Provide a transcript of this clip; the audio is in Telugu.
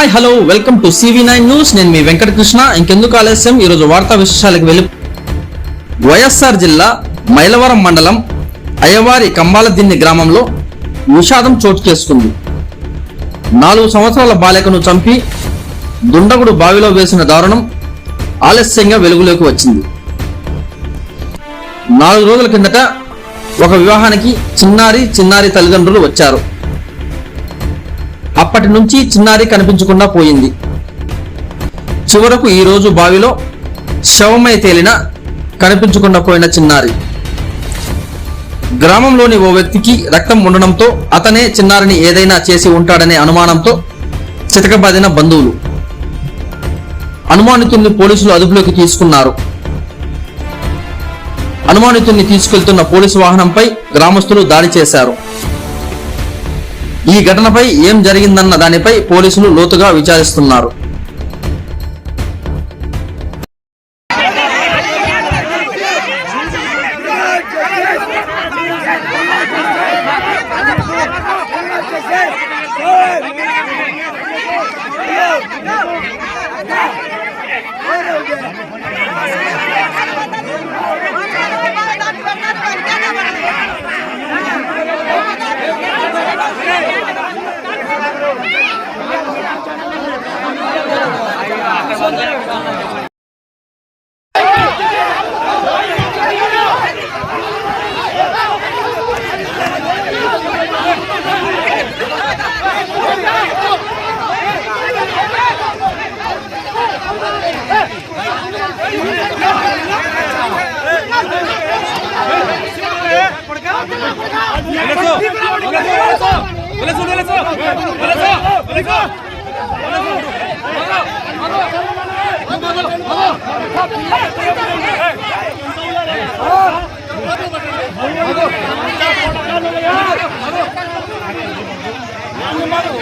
Hi hello welcome to CV nine news నేను మీ వెంకటకృష్ణ. ఇంకెందుకు ఆలస్యం? ఈరోజు వార్తా విశేషాలకు వెళ్ళి వైఎస్ఆర్ జిల్లా మైలవరం మండలం అయ్యవారి కంబాలదిన్ని గ్రామంలో విషాదం చోటు చేసుకుంది. నాలుగు సంవత్సరాల బాలికను చంపి దుండగుడు బావిలో వేసిన దారుణం ఆలస్యంగా వెలుగులోకి వచ్చింది. నాలుగు రోజుల కిందట ఒక వివాహానికి చిన్నారి చిన్నారి తల్లిదండ్రులు వచ్చారు. అప్పటి నుంచి చిన్నారి కనిపించకుండా పోయింది. చివరకు ఈ రోజు బావిలో శవమై తేలిన కనిపించకుండా పోయిన చిన్నారి. గ్రామంలోని ఓ వ్యక్తికి రక్తం ఉండడంతో అతనే చిన్నారిని ఏదైనా చేసి ఉంటాడనే అనుమానంతో చితకబాదిన బంధువులు. అనుమానితుల్ని పోలీసులు అదుపులోకి తీసుకున్నారు. అనుమానితుల్ని తీసుకెళ్తున్న పోలీసు వాహనంపై గ్రామస్తులు దాడి చేశారు. ఈ ఘటనపై ఏం జరిగిందన్న దానిపై పోలీసులు లోతుగా విచారిస్తున్నారు. Let's go! Let's go! Let's go! Let's go! Let's go! ಮಾಡು ಮಾಡು